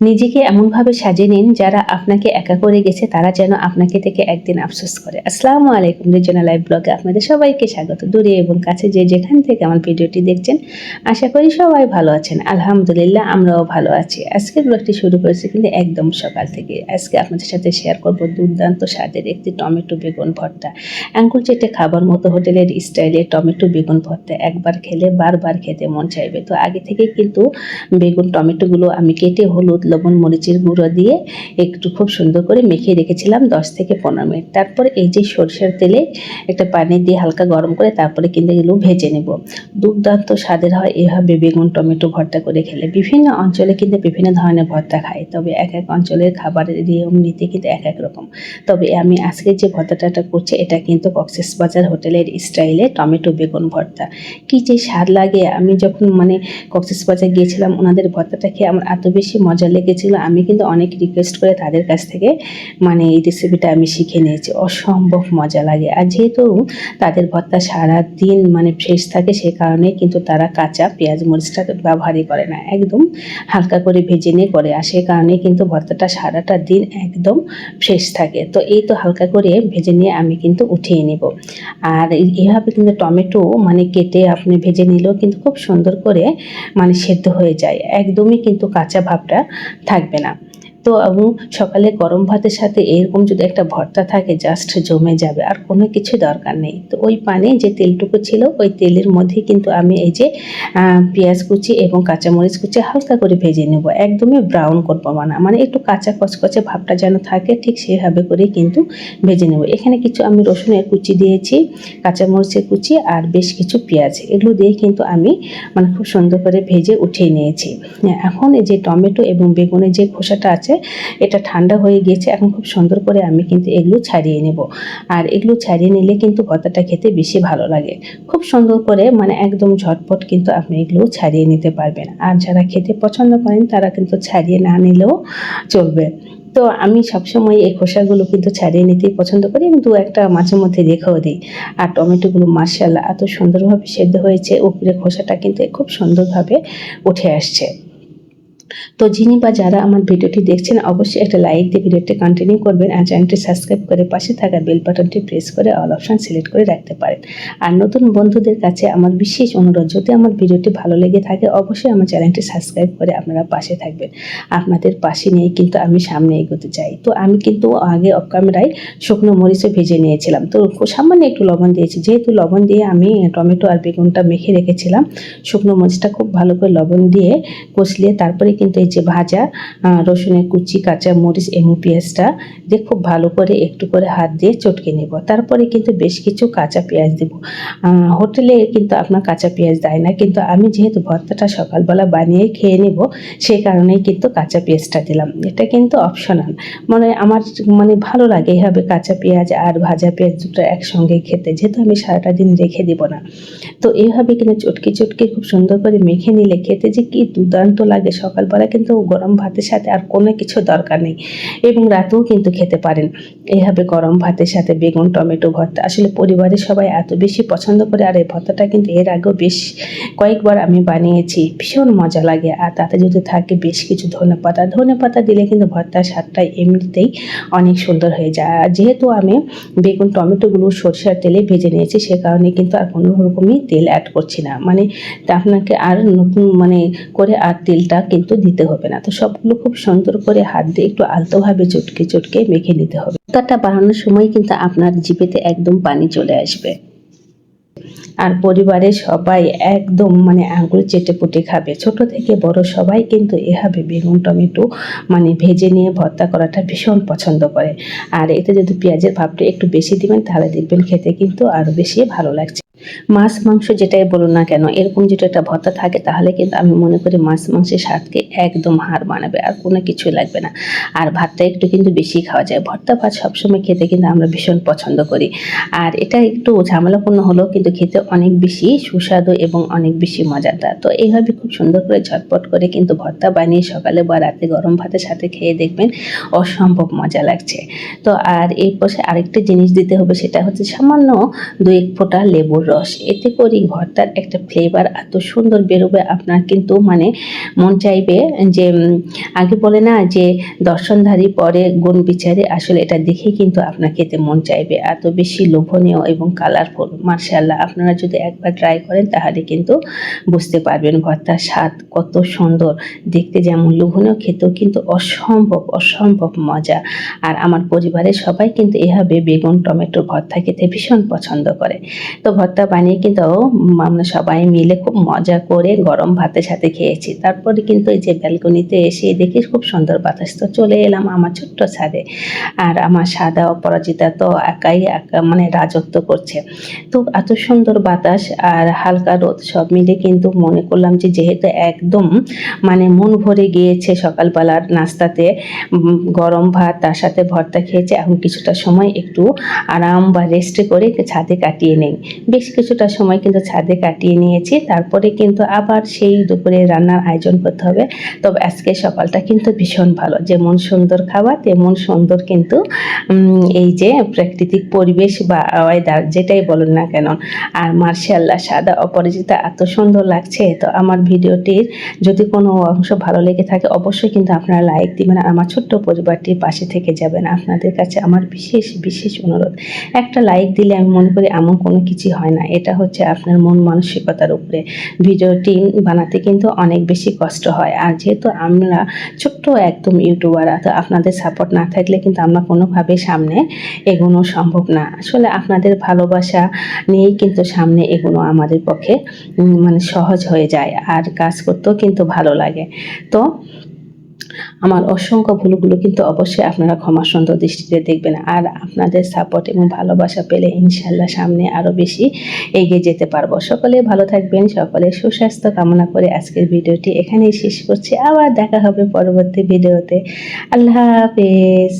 নিজেকে এমনভাবে সাজিয়ে নিন যারা আপনাকে একা করে গেছে, তারা যেন আপনাকে থেকে একদিন আফসোস করে। আসসালামু আলাইকুম রিজনা লাইভ ব্লগে আপনাদের সবাইকে স্বাগত। দূরে এবং কাছে যে যেখান থেকে আমার ভিডিওটি দেখছেন, আশা করি সবাই ভালো আছেন। আলহামদুলিল্লাহ, আমরাও ভালো আছি। আজকের ব্লগটি শুরু করেছি কিন্তু একদম সকাল থেকে। আজকে আপনাদের সাথে শেয়ার করব দুর্দান্ত স্বাদের একটি টমেটো বেগুন ভর্তা। আঙ্গুল চেটে খাবার মতো হোটেলের স্টাইলে টমেটো বেগুন ভর্তা। একবার খেলে বারবার খেতে মন চাইবে। তো আগে থেকে কিন্তু বেগুন টমেটোগুলো আমি কেটে হলুদ লবণ মরিচের গুঁড়ো দিয়ে একটু খুব সুন্দর করে মেখে রেখেছিলাম দশ থেকে পনেরো মিনিট। তারপর এই যে সরষের তেলে একটা পানি দিয়ে হালকা গরম করে তারপরে কিন্তু এগুলো ভেজে নেব। দুর্দান্ত স্বাদের হয় এভাবে বেগুন, টমেটো ভর্তা করে খেলে। বিভিন্ন অঞ্চলে কিন্তু বিভিন্ন ধরনের ভর্তা খায়, তবে এক এক অঞ্চলের খাবারের নিয়ম, নীতি কিন্তু এক এক রকম। তবে আমি আজকে যে ভর্তাটা করছি, এটা কিন্তু কক্সেস বাজার হোটেলের স্টাইলে টমেটো বেগুন ভর্তা। কি যে স্বাদ লাগে। আমি যখন মানে কক্সেস বাজার গিয়েছিলাম, ওনাদের ভর্তাটা খেয়ে আমার এত বেশি মজা লেগেছিল, আমি কিন্তু অনেক রিকোয়েস্ট করে তাদের কাছ থেকে মানে এই রেসিপিটা আমি শিখে নিয়েছি। অসম্ভব মজা লাগে। আর যেহেতু তাদের ভর্তা সারা দিন মানে ফ্রেশ থাকে, সে কারণে কিন্তু তারা কাঁচা পেঁয়াজ মরিচটা ব্যবহারই করে না। একদম হালকা করে ভেজে নিয়ে করে। আর সে কারণে কিন্তু ভর্তাটা সারাটা দিন একদম ফ্রেশ থাকে। তো এই তো হালকা করে ভেজে নিয়ে আমি কিন্তু উঠিয়ে নেব। আর এইভাবে কিন্তু টমেটো মানে কেটে আপনি ভেজে নিলেও কিন্তু খুব সুন্দর করে মানে সেদ্ধ হয়ে যায়। একদমই কিন্তু কাঁচা ভাবটা থাকবে না। তো এবং সকালে গরম ভাতের সাথে এরকম যদি একটা ভর্তা থাকে জাস্ট জমে যাবে। আর কোনো কিছু দরকার নেই। তো ওই পানে যে তেলটুকু ছিল, ওই তেলের মধ্যে কিন্তু আমি এই যে পেঁয়াজ কুচি এবং কাঁচামরিচ কুচি হালকা করে ভেজে নেব। একদমই ব্রাউন করব না। মানে একটু কাঁচা কচকচে ভাবটা যেন থাকে, ঠিক সেভাবে করেই কিন্তু ভেজে নেব। এখানে কিছু আমি রসুনের কুচি দিয়েছি, কাঁচামরিচের কুচি আর বেশ কিছু পেঁয়াজ। এগুলো দিয়ে কিন্তু আমি মানে খুব সুন্দর করে ভেজে উঠিয়ে নিয়েছি। এখন এই যে টমেটো এবং বেগুনের যে খোসাটা আছে এটা ঠান্ডা হয়ে গিয়েছে, এখন খুব সুন্দর করে আমি কিন্তু এগুলো ছাড়িয়ে নেব। আর এগুলো ছাড়িয়ে নিলে কিন্তু ভর্তাটা খেতে বেশি ভালো লাগে। খুব সুন্দর করে মানে একদম ঝটপট কিন্তু আপনি এগুলো ছাড়িয়ে নিতে পারবেন। আর যারা খেতে পছন্দ করেন, তারা কিন্তু ছাড়িয়ে না নিলেও চলবে। তো আমি সবসময় এই খোসাগুলো কিন্তু ছাড়িয়ে নিতেই পছন্দ করি এবং দু একটা মাঝে মধ্যে রেখেও দিই। আর টমেটোগুলো মার্শাল্লাহ এত সুন্দরভাবে সেদ্ধ হয়েছে, উপরে খোসাটা কিন্তু খুব সুন্দরভাবে উঠে আসছে। তো যিনি বা যারা আমার ভিডিওটি দেখছেন, অবশ্যই একটা লাইক দিয়ে ভিডিওটি কন্টিনিউ করবেন আর চ্যানেলটি সাবস্ক্রাইব করে পাশে থাকা বেল বাটনটি প্রেস করে অল অপশন সিলেক্ট করে রাখতে পারেন। আর নতুন বন্ধুদের কাছে আমার বিশেষ অনুরোধ, যদি আমার ভিডিওটি ভালো লেগে থাকে, অবশ্যই আমার চ্যানেলটি সাবস্ক্রাইব করে আপনারা পাশে থাকবেন। আপনাদের পাশে নিয়ে কিন্তু আমি সামনে এগোতে চাই। তো আমি কিন্তু আগে অফ ক্যামেরায় শুকনো মরিচও ভেজে নিয়েছিলাম। তো সামান্য একটু লবণ দিয়েছি। যেহেতু লবণ দিয়ে আমি টমেটো আর বেগুনটা মেখে রেখেছিলাম, শুকনো মরিচটা খুব ভালো করে লবণ দিয়ে কষলিয়ে তারপরে কিন্তু এই যে ভাজা রসুনের কুচি, কাঁচা মরিচ এবং পেঁয়াজটা দিয়ে খুব ভালো করে একটু করে হাত দিয়ে চটকে নেব। তারপরে কিন্তু বেশ কিছু কাঁচা পেঁয়াজ দেব। হোটেলে কিন্তু আপনার কাঁচা পেঁয়াজ দেয় না, কিন্তু আমি যেহেতু ভর্তাটা সকালবেলা বানিয়ে খেয়ে নেব সেই কারণেই কিন্তু কাঁচা পেঁয়াজটা দিলাম। এটা কিন্তু অপশনাল মানে আমার মানে ভালো লাগে এভাবে কাঁচা পেঁয়াজ আর ভাজা পেঁয়াজ দুটো একসঙ্গে খেতে, যেহেতু আমি সারাটা দিন রেখে দিব না। তো এইভাবে কিন্তু চটকে চটকে খুব সুন্দর করে মেখে নিলে খেতে যে কি দুর্দান্ত লাগে সকালবেলা কিন্তু গরম ভাতের সাথে আর কোনো কিছু দরকার নেই এবং রাতেও কিন্তু খেতে পারেন। এইভাবে গরম ভাতের সাথে বেগুন, টমেটো ভর্তা। আসলে পরিবারের সবাই এত বেশি পছন্দ করে আর এই ভর্তাটা কিন্তু এর আগেও বেশ কয়েকবার আমি বানিয়েছি। ভীষণ মজা লাগে আর তাতে যদি থাকে বেশ কিছু ধনে পাতা। ধনে পাতা দিলে কিন্তু ভর্তার স্বাদটা এমনিতেই অনেক সুন্দর হয়ে যায়। আর যেহেতু আমি বেগুন, টমেটোগুলো সরষের তেলে ভেজে নিয়েছি, সে কারণে কিন্তু আর কোনো রকমই তেল অ্যাড করছি না। মানে আপনাকে আর নতুন মানে করে আর তেলটা কিন্তু দিতে হবে না। তো সবগুলো খুব সুন্দর করে হাত দিয়ে একটু আলতোভাবে চটকে চটকে মেখে নিতে হবে। ভর্তাটা বানানোর সময় কিন্তু আপনার জিভেতে একদম পানি চলে আসবে। আর পরিবারের সবাই একদম মানে আঙুল চেটে পুটে খাবে। ছোট থেকে বড় সবাই কিন্তু এভাবে বেগুন, টমেটো মানে ভেজে নিয়ে ভর্তা করাটা ভীষণ পছন্দ করে। আর এতে যদি পেঁয়াজের ভাবটা একটু বেশি দিবেন, তাহলে দেখবেন খেতে কিন্তু আরও বেশি ভালো লাগছে। মাছ, মাংস যেটাই বলুন না কেন, এরকম যদি একটা ভর্তা থাকে, তাহলে কিন্তু আমি মনে করি মাছ, মাংসের স্বাদকে একদম হার মানাবে আর কোনো কিছুই লাগবে না। আর ভাতটা একটু কিন্তু বেশি খাওয়া যায়। ভর্তা, ভাত সবসময় খেতে কিন্তু আমরা ভীষণ পছন্দ করি। আর এটা একটু ঝামেলাপূর্ণ হলেও কিন্তু খেতে অনেক বেশি সুস্বাদু এবং অনেক বেশি মজাদার। তো এইভাবে খুব সুন্দর করে ঝটপট করে কিন্তু ভর্তা বানিয়ে সকালে বা রাতে গরম ভাতের সাথে খেয়ে দেখবেন অসম্ভব মজা লাগছে। তো আর এই পাশে আরেকটা জিনিস দিতে হবে, সেটা হচ্ছে সামান্য দু এক ফোঁটা লেবুর রস। এতে করেই ভর্তার একটা ফ্লেভার এত সুন্দর বেরোবে আপনার কিন্তু মানে মন চাইবে যে আগে বলে না যে, দর্শনধারী পরে গুণ বিচারে আসলে এটা দেখে কিন্তু আপনার খেতে মন চাইবে। এত বেশি লোভনীয় এবং কালারফুল মার্শাল্লাহ আপনারা যদি একবার ট্রাই করেন তাহলে কিন্তু বুঝতে পারবেন ভর্তার স্বাদ কত সুন্দর। দেখতে যেমন লোভনীয়, খেতেও কিন্তু অসম্ভব অসম্ভব মজা। আর আমার পরিবারের সবাই কিন্তু এভাবে বেগুন, টমেটো ভর্তা খেতে ভীষণ পছন্দ করে। তো ভর্তা বানিয়ে কিন্তু আমরা সবাই মিলে খুব মজা করে গরম ভাতের সাথে খেয়েছি। তারপরে কিন্তু এই যে ব্যালকনিতে এসে দেখি খুব সুন্দর বাতাস। তো চলে এলাম আমার ছোট্ট ছাদে। আর আমার সাদা অপরাজিতা তো একাই একা মানে রাজত্ব করছে। তো এত সুন্দর বাতাস আর হালকা রোদ সব মিলে কিন্তু মনে করলাম যে যেহেতু একদম মানে মন ভরে গিয়েছে সকালবেলার নাস্তাতে গরম ভাত, তার সাথে ভর্তা খেয়েছে, এখন কিছুটা সময় একটু আরাম বা রেস্ট করে ছাদে কাটিয়ে নেই। বেশ কিছুটা সময় কিন্তু ছাদে কাটিয়ে নিয়েছি। তারপরে কিন্তু আবার সেই দুপুরে রান্নার আয়োজন করতে হবে। তবে আজকে সকালটা কিন্তু ভীষণ ভালো। যেমন সুন্দর খাবার তেমন সুন্দর কিন্তু এই যে প্রাকৃতিক পরিবেশ বা ওয়েদার যেটাই বলুন না কেন। আর মার্শাল্লাহ, সাদা অপরাজিতা এত সুন্দর লাগছে। তো আমার ভিডিওটির যদি কোনো অংশ ভালো লেগে থাকে, অবশ্যই কিন্তু আপনারা লাইক দিবেন আর আমার ছোট্ট পরিবারটির পাশে থেকে যাবেন। আপনাদের কাছে আমার বিশেষ বিশেষ অনুরোধ। একটা লাইক দিলে আমি মনে করি এমন কোনো কিছু হয় না। এটা হচ্ছে আপনার মন মানসিকতার উপরে। ভিডিওটি বানাতে কিন্তু অনেক বেশি কষ্ট হয়। আর যেহেতু আমরা ছোট্ট একদম ইউটিউবার তো আপনাদের সাপোর্ট না থাকলে কিন্তু আমরা কোনোভাবে সামনে এগোনো সম্ভব না। আসলে আপনাদের ভালোবাসা নিয়েই কিন্তু সামনে এগোনো আমাদের পক্ষে মানে সহজ হয়ে যায়। আর কাজ করতেও কিন্তু ভালো লাগে। তো আমার অসংখ্য ভুলগুলো কিন্তু অবশ্যই আপনারা ক্ষমা সুন্দর দৃষ্টিতে দেখবেন আর আপনাদের সাপোর্ট এবং ভালোবাসা পেলে ইনশাল্লাহ সামনে আরও বেশি এগিয়ে যেতে পারব। সকলে ভালো থাকবেন, সকলে সুস্বাস্থ্য কামনা করে আজকের ভিডিওটি এখানেই শেষ করছি। আবার দেখা হবে পরবর্তী ভিডিওতে। আল্লাহ হাফেজ।